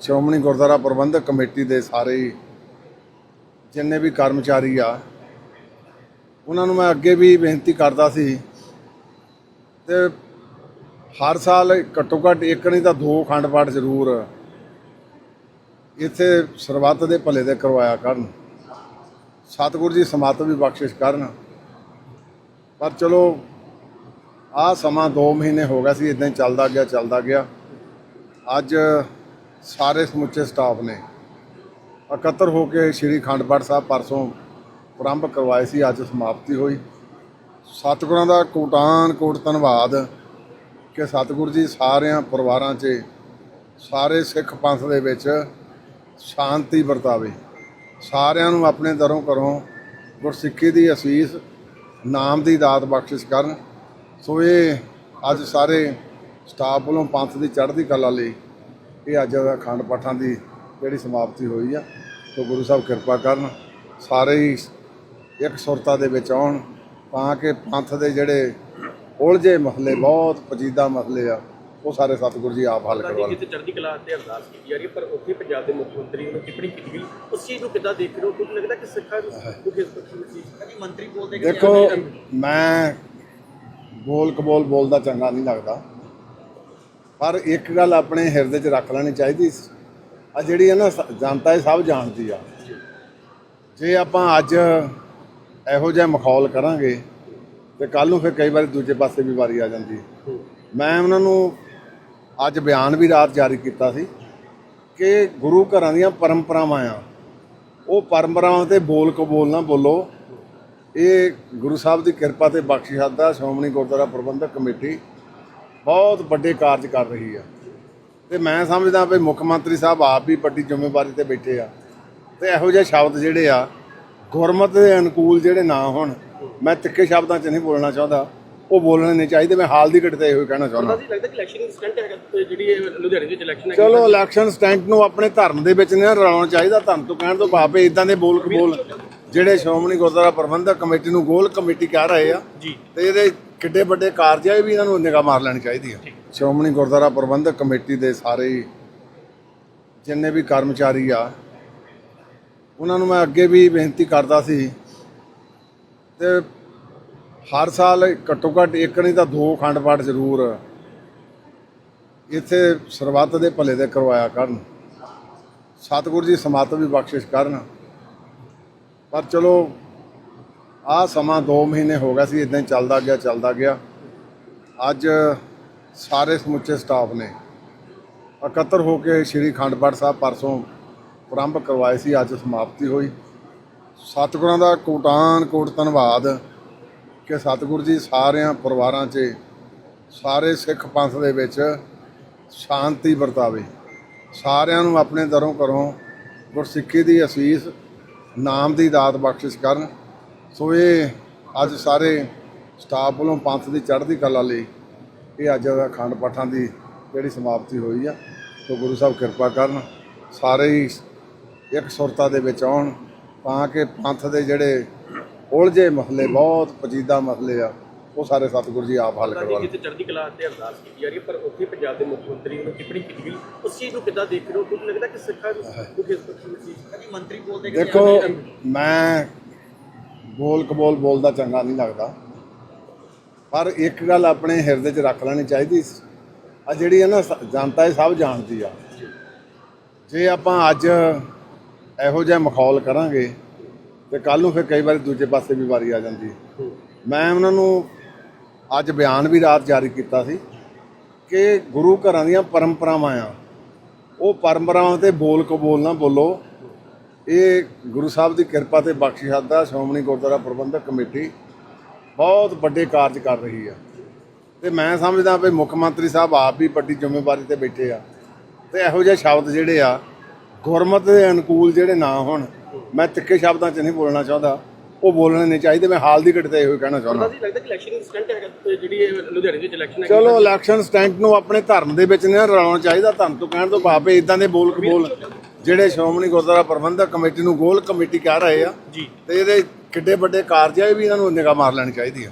ਸ਼੍ਰੋਮਣੀ ਗੁਰਦੁਆਰਾ ਪ੍ਰਬੰਧਕ committee ਦੇ ਸਾਰੇ ਜਿੰਨੇ ਵੀ ਕਰਮਚਾਰੀ ਆ, ਉਹਨਾਂ ਨੂੰ ਮੈਂ ਅੱਗੇ ਵੀ ਬੇਨਤੀ ਕਰਦਾ ਸੀ ਤੇ ਹਰ ਸਾਲ ਘੱਟੋ ਘੱਟ ਇੱਕ ਨਹੀਂ ਤਾਂ ਦੋ ਅਖੰਡ ਪਾਠ ਜ਼ਰੂਰ ਇੱਥੇ ਸਰਬੱਤ ਦੇ ਭਲੇ ਦੇ ਕਰਵਾਇਆ ਕਰਨ। ਸਤਿਗੁਰੂ ਜੀ ਸਮਾਤ ਵੀ ਬਖਸ਼ਿਸ਼ ਕਰਨ। ਪਰ ਚਲੋ ਆ ਸਮਾਂ 2 ਮਹੀਨੇ ਹੋ ਗਿਆ ਸੀ ਇਦਾਂ ਹੀ ਚੱਲਦਾ ਗਿਆ ਚੱਲਦਾ ਗਿਆ। ਅੱਜ ਸਾਰੇ ਸਮੁੱਚੇ ਸਟਾਫ ਨੇ। ਇਕੱਤਰ ਹੋ ਕੇ ਸ਼੍ਰੀ ਅਖੰਡ ਪਾਠ ਸਾਹਿਬ ਪਰਸੋਂ ਪ੍ਰਾਰੰਭ ਕਰਵਾਏ ਸੀ, ਅੱਜ ਸਮਾਪਤੀ ਹੋਈ। ਸਤਿਗੁਰਾਂ ਦਾ ਕੋਟਾਨ ਕੋਟ ਧੰਨਵਾਦ ਕਿ ਸਤਿਗੁਰੂ ਜੀ ਸਾਰਿਆਂ ਪਰਿਵਾਰਾਂ 'ਚ, ਸਾਰੇ ਸਿੱਖ ਪੰਥ ਦੇ ਵਿੱਚ ਸ਼ਾਂਤੀ ਵਰਤਾਵੇ। ਸਾਰਿਆਂ ਨੂੰ ਆਪਣੇ ਦਰੋਂ ਘਰੋਂ ਗੁਰਸਿੱਖੀ ਦੀ ਅਸੀਸ, ਨਾਮ ਦੀ ਦਾਤ ਬਖਸ਼ਿਸ਼ ਕਰਨ। ਸੋ ਇਹ ਅੱਜ ਸਾਰੇ ਸਟਾਫ ਵੱਲੋਂ ਪੰਥ ਦੀ ਚੜ੍ਹਦੀ ਕਲਾ ਲਈ ਇਹ ਅੱਜ ਅਖੰਡ ਪਾਠਾਂ ਦੀ ਜਿਹੜੀ ਸਮਾਪਤੀ ਹੋਈ ਆ ਸੋ ਗੁਰੂ ਸਾਹਿਬ ਕਿਰਪਾ ਕਰਨ ਸਾਰੇ ਹੀ ਇੱਕ ਸੁਰਤਾ ਦੇ ਵਿੱਚ ਆਉਣ ਤਾਂ ਕਿ ਪੰਥ ਦੇ ਜਿਹੜੇ ਉਲਝੇ ਮਸਲੇ ਬਹੁਤ ਪਜੀਦਾ ਮਸਲੇ ਆ ਉਹ ਸਾਰੇ ਸਤਿਗੁਰੂ ਜੀ ਆਪ ਹੱਲ ਸਾਡੀ ਕਰਵਾਉਣ। ਜਿੱਥੇ ਚੜ੍ਹਦੀ ਕਲਾ ਤੇ ਅਰਦਾਸ ਕੀਤੀ ਜਾ ਰਹੀ ਹੈ ਪਰ ਉੱਥੇ ਪੰਜਾਬ ਦੇ ਮੁੱਖ ਮੰਤਰੀ ਨੂੰ ਟਿੱਪਣੀ ਕੀਤੀ ਗਈ। ਉਸ ਚੀਜ਼ ਨੂੰ ਕਿੱਦਾਂ ਦੇਖ ਰਹੇ ਹੋ? ਤੁਹਾਨੂੰ ਲੱਗਦਾ ਕਿ ਸਿੱਖਾਂ ਨੂੰ ਇਸ ਚੀਜ਼ ਕਦੀ ਮੰਤਰੀ ਬੋਲਦੇ ਕਿ ਦੇਖੋ ਮੈਂ ਬੋਲ ਕਬੋਲ ਬੋਲਦਾ ਚੰਗਾ ਨਹੀਂ ਲੱਗਦਾ। ਪਰ ਇੱਕ ਗੱਲ ਆਪਣੇ ਹਿਰਦੇ 'ਚ ਰੱਖ ਲੈਣੀ ਚਾਹੀਦੀ ਆ ਜਿਹੜੀ ਹੈ ਨਾ ਜਨਤਾ ਇਹ ਸਭ ਜਾਣਦੀ ਆ। ਜੇ ਆਪਾਂ ਅੱਜ ਇਹੋ ਜਿਹਾ ਮਖੌਲ ਕਰਾਂਗੇ ਤੇ ਕੱਲ ਨੂੰ ਫਿਰ ਕਈ ਵਾਰੀ ਦੂਜੇ ਪਾਸੇ ਵੀ ਵਾਰੀ ਆ ਜਾਂਦੀ। ਮੈਂ ਉਹਨਾਂ ਨੂੰ ਅੱਜ ਬਿਆਨ ਵੀ ਰਾਤ ਜਾਰੀ ਕੀਤਾ ਸੀ ਕਿ ਗੁਰੂ ਘਰਾਂ ਦੀਆਂ ਪਰੰਪਰਾਵਾਂ ਆ। ਉਹ ਪਰੰਪਰਾਵਾਂ ਤੇ ਬੋਲ ਕਬੋਲ ਨਾ ਬੋਲੋ। ਇਹ ਗੁਰੂ ਸਾਹਿਬ ਦੀ ਕਿਰਪਾ ਤੇ ਬਖਸ਼ਿਸ਼ ਦਾ ਸ਼੍ਰੋਮਣੀ ਗੁਰਦੁਆਰਾ ਪ੍ਰਬੰਧਕ ਕਮੇਟੀ ਬਹੁਤ ਵੱਡੇ ਕਾਰਜ ਕਰ ਰਹੀ ਆ। ਤੇ ਮੈਂ ਸਮਝਦਾ ਵੀ ਮੁੱਖ ਮੰਤਰੀ ਸਾਹਿਬ ਆਪ ਵੀ ਵੱਡੀ ਜ਼ਿੰਮੇਵਾਰੀ ਤੇ ਬੈਠੇ ਆ। ਤੇ ਇਹੋ ਜਿਹੇ ਸ਼ਬਦ ਜਿਹੜੇ ਆ ਗੁਰਮਤਿ ਦੇ ਅਨੁਕੂਲ ਜਿਹੜੇ ਨਾ ਹੋਣ ਮੈਂ ਤਿੱਖੇ ਸ਼ਬਦਾਂ 'ਚ ਨਹੀਂ ਬੋਲਣਾ ਚਾਹੁੰਦਾ। ਉਹ ਬੋਲਣੇ ਨਹੀਂ ਚਾਹੀਦੇ ਮੈਂ ਹਾਲ ਦੀ ਘੜੀ ਤੇ ਇਹੋ ਹੀ ਕਹਿਣਾ ਚਾਹੁੰਦਾ। ਜੀ ਲੱਗਦਾ ਕਿ ਇਲੈਕਸ਼ਨ ਸਟੰਟ ਹੈਗਾ ਜਿਹੜੀ ਇਹ ਲੁਧਿਆਣੇ ਵਿੱਚ ਇਲੈਕਸ਼ਨ ਹੈ ਚਲੋ ਇਲੈਕਸ਼ਨ ਸਟੈਂਟ ਨੂੰ ਆਪਣੇ ਧਰਮ ਦੇ ਵਿੱਚ ਨਹੀਂ ਰਲਾਉਣਾ ਚਾਹੀਦਾ ਧਰਮ ਤੋਂ ਕਹਿਣ ਤੋਂ ਭਾਵੇਂ ਇਦਾਂ ਦੇ ਬੋਲ ਕਬੋਲ ਜਿਹੜੇ ਸ਼੍ਰੋਮਣੀ ਗੁਰਦੁਆਰਾ ਪ੍ਰਬੰਧਕ ਕਮੇਟੀ ਨੂੰ ਗੋਲ ਕਮੇਟੀ ਕਹਿ ਰਹੇ ਆ ਜੀ। ਤੇ ਇਹਦੇ ਕਿੱਡੇ ਵੱਡੇ ਕਾਰਜ ਆ ਇਹ ਵੀ ਇਹਨਾਂ ਨੂੰ ਨਿਗਾਹ ਮਾਰ ਲੈਣੀ ਚਾਹੀਦੀ ਆ। ਸ਼੍ਰੋਮਣੀ ਗੁਰਦੁਆਰਾ ਪ੍ਰਬੰਧਕ ਕਮੇਟੀ ਦੇ ਸਾਰੇ ਹੀ ਜਿੰਨੇ ਵੀ ਕਰਮਚਾਰੀ ਆ ਉਹਨਾਂ ਨੂੰ ਮੈਂ ਅੱਗੇ ਵੀ ਬੇਨਤੀ ਕਰਦਾ ਸੀ ਤੇ ਹਰ ਸਾਲ ਘੱਟੋ ਘੱਟ ਇੱਕ ਨਹੀਂ ਤਾਂ ਦੋ ਅਖੰਡ ਪਾਠ ਜ਼ਰੂਰ ਇੱਥੇ ਸਰਬੱਤ ਦੇ ਭਲੇ ਦੇ ਕਰਵਾਇਆ ਕਰਨ। ਸਤਿਗੁਰੂ ਜੀ ਸਮਤ ਵੀ ਬਖਸ਼ਿਸ਼ ਕਰਨ। ਪਰ ਚਲੋ ਆ ਸਮਾਂ 2 ਮਹੀਨੇ ਹੋ ਗਿਆ ਸੀ ਇਦਾਂ ਹੀ ਚੱਲਦਾ ਗਿਆ ਚੱਲਦਾ ਗਿਆ। ਅੱਜ ਸਾਰੇ ਸਮੁੱਚੇ ਸਟਾਫ ਨੇ ਇਕੱਤਰ ਹੋ ਕੇ ਸ਼੍ਰੀ ਅਖੰਡ ਪਾਠ ਸਾਹਿਬ ਪਰਸੋਂ ਪ੍ਰਾਰੰਭ ਕਰਵਾਏ ਸੀ, ਅੱਜ ਸਮਾਪਤੀ ਹੋਈ। ਸਤਿਗੁਰਾਂ ਦਾ ਕੋਟਾਨ ਕੋਟ ਧੰਨਵਾਦ ਕਿ ਸਤਿਗੁਰੂ ਜੀ ਸਾਰਿਆਂ ਪਰਿਵਾਰਾਂ 'ਚ, ਸਾਰੇ ਸਿੱਖ ਪੰਥ ਦੇ ਵਿੱਚ ਸ਼ਾਂਤੀ ਵਰਤਾਵੇ। ਸਾਰਿਆਂ ਨੂੰ ਆਪਣੇ ਦਰੋਂ ਘਰੋਂ ਗੁਰਸਿੱਖੀ ਦੀ ਅਸੀਸ, ਨਾਮ ਦੀ ਦਾਤ ਬਖਸ਼ਿਸ਼ ਕਰਨ। ਸੋ ਇਹ ਅੱਜ ਸਾਰੇ ਸਟਾਫ ਵੱਲੋਂ ਪੰਥ ਦੀ ਚੜ੍ਹਦੀ ਕਲਾ ਲਈ ਇਹ ਅੱਜ ਅਖੰਡ ਪਾਠਾਂ ਦੀ ਜਿਹੜੀ ਸਮਾਪਤੀ ਹੋਈ ਆ ਸੋ ਗੁਰੂ ਸਾਹਿਬ ਕਿਰਪਾ ਕਰਨ ਸਾਰੇ ਹੀ ਇੱਕ ਸੁਰਤਾ ਦੇ ਵਿੱਚ ਆਉਣ ਤਾਂ ਕਿ ਪੰਥ ਦੇ ਜਿਹੜੇ ਉਲਝੇ ਮਸਲੇ ਬਹੁਤ ਪਜੀਦਾ ਮਸਲੇ ਆ ਉਹ ਸਾਰੇ ਸਤਿਗੁਰੂ ਜੀ ਆਪ ਹੱਲ ਕਰਵਾਉਣ। ਜਿੱਥੇ ਚੜ੍ਹਦੀ ਕਲਾ ਤੇ ਅਰਦਾਸ ਕੀਤੀ ਜਾ ਰਹੀ ਪਰ ਉੱਥੇ ਪੰਜਾਬ ਦੇ ਮੁੱਖ ਮੰਤਰੀ ਨੂੰ ਟਿੱਪਣੀ ਕੀਤੀ ਗਈ। ਉਸ ਚੀਜ਼ ਨੂੰ ਕਿੱਦਾਂ ਦੇਖ ਰਹੇ ਹੋ? ਤੁਹਾਨੂੰ ਲੱਗਦਾ ਕਿ ਸਿੱਖਾਂ ਨੂੰ ਇਸ ਚੀਜ਼ ਕਦੀ ਮੰਤਰੀ ਬੋਲਦੇ ਕਿ ਦੇਖੋ ਮੈਂ ਬੋਲ ਕਬੋਲ ਬੋਲਦਾ ਚੰਗਾ ਨਹੀਂ ਲੱਗਦਾ। ਪਰ ਇੱਕ ਗੱਲ ਆਪਣੇ ਹਿਰਦੇ 'ਚ ਰੱਖ ਲੈਣੀ ਚਾਹੀਦੀ। ਆ ਜਿਹੜੀ ਹੈ ਨਾ, ਜਨਤਾ ਇਹ ਸਭ ਜਾਣਦੀ ਆ। ਜੇ ਆਪਾਂ ਅੱਜ ਇਹੋ ਜਿਹਾ ਮਖੌਲ ਕਰਾਂਗੇ ਤੇ ਕੱਲ ਨੂੰ ਫਿਰ ਕਈ ਵਾਰੀ ਦੂਜੇ ਪਾਸੇ ਵੀ ਵਾਰੀ ਆ ਜਾਂਦੀ। ਮੈਂ ਉਹਨਾਂ ਨੂੰ ਅੱਜ ਬਿਆਨ ਵੀ ਰਾਤ ਜਾਰੀ ਕੀਤਾ ਸੀ ਕਿ ਗੁਰੂ ਘਰਾਂ ਦੀਆਂ ਪਰੰਪਰਾਵਾਂ ਆ। ਉਹ ਪਰੰਪਰਾਵਾਂ ਤੇ ਬੋਲ ਕਬੋਲ ਨਾ ਬੋਲੋ। ਇਹ ਗੁਰੂ ਸਾਹਿਬ ਦੀ ਕਿਰਪਾ ਤੇ ਬਖਸ਼ਿਸ਼ ਦਾ ਸ਼੍ਰੋਮਣੀ ਗੁਰਦੁਆਰਾ ਪ੍ਰਬੰਧਕ ਕਮੇਟੀ ਬਹੁਤ ਵੱਡੇ ਕਾਰਜ ਕਰ ਰਹੀ ਆ ਤੇ ਮੈਂ ਸਮਝਦਾ ਵੀ ਮੁੱਖ ਮੰਤਰੀ ਸਾਹਿਬ ਆਪ ਵੀ ਵੱਡੀ ਜ਼ਿੰਮੇਵਾਰੀ ਤੇ ਬੈਠੇ ਆ। ਤੇ ਇਹੋ ਜਿਹੇ ਸ਼ਬਦ ਜਿਹੜੇ ਆ ਗੁਰਮਤਿ ਦੇ ਅਨੁਕੂਲ ਜਿਹੜੇ ਨਾ ਹੋਣ ਮੈਂ ਤਿੱਖੇ ਸ਼ਬਦਾਂ 'ਚ ਨਹੀਂ ਬੋਲਣਾ ਚਾਹੁੰਦਾ। ਉਹ ਬੋਲਣੇ ਨਹੀਂ ਚਾਹੀਦੇ ਮੈਂ ਹਾਲ ਦੀ ਘੜੀ ਤੇ ਇਹੋ ਕਹਿਣਾ ਚਾਹੁੰਦਾ। ਜੀ ਲੱਗਦਾ ਕਿ ਇਲੈਕਸ਼ਨ ਸਟੰਟ ਹੈਗਾ ਜਿਹੜੀ ਲੁਧਿਆਣੇ ਵਿੱਚ ਇਲੈਕਸ਼ਨ ਹੈ ਚਲੋ ਇਲੈਕਸ਼ਨ ਸਟੈਂਟ ਨੂੰ ਆਪਣੇ ਧਰਮ ਦੇ ਵਿੱਚ ਨਹੀਂ ਰਲਾਉਣਾ ਚਾਹੀਦਾ। ਧਰਮ ਤੋਂ ਕਹਿਣ ਤੋਂ ਭਾਵੇਂ ਇਦਾਂ ਦੇ ਬੋਲ ਕਬੋਲ ਜਿਹੜੇ ਸ਼੍ਰੋਮਣੀ ਗੁਰਦੁਆਰਾ ਪ੍ਰਬੰਧਕ ਕਮੇਟੀ ਨੂੰ ਗੋਲ ਕਮੇਟੀ ਕਹਿ ਰਹੇ ਆ ਜੀ। ਤੇ ਇਹਦੇ ਕਿੱਡੇ ਵੱਡੇ ਕਾਰਜ ਆ ਇਹ ਵੀ ਇਹਨਾਂ ਨੂੰ ਨਿਗਾਹ ਮਾਰ ਲੈਣੀ ਚਾਹੀਦੀ ਆ।